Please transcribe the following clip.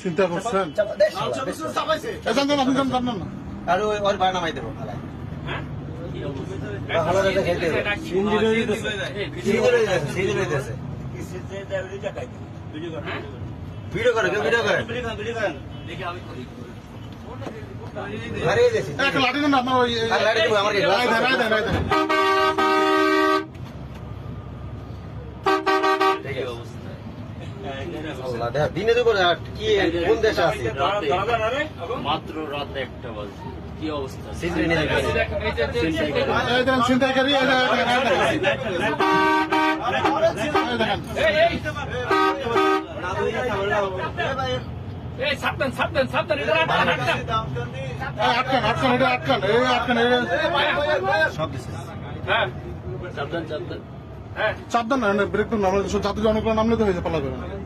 চিন্তা করছেন? আপনি যান না আর ওর ভাড়া নামাই দেবো ভিডিও কর ভিডিও করে কেউ ভিডিও করে? দেখি আমি দেছি একটা লাঠি দেন আপনার ওই আর দেবো আমার কি রায় দেন রায় দেন রায় দেন ঠিক কি আছে অবস্থা আল্লাহ দেখ দিনে দুপুরে কি কোন দেশে আছি মাত্র রাত একটা বাজে কি অবস্থা এই ছিনতাইকারী এই এই এই। এই এই সাবধান সাবধান সাবধান আটকান আটকান আটকান আটকান এই এই সব দিছে হ্যাঁ সাবধান সাবধান হ্যাঁ সাবধান না ব্রেক তো নামলে সব জনগণ নামলে তো হয়েছে পালা করে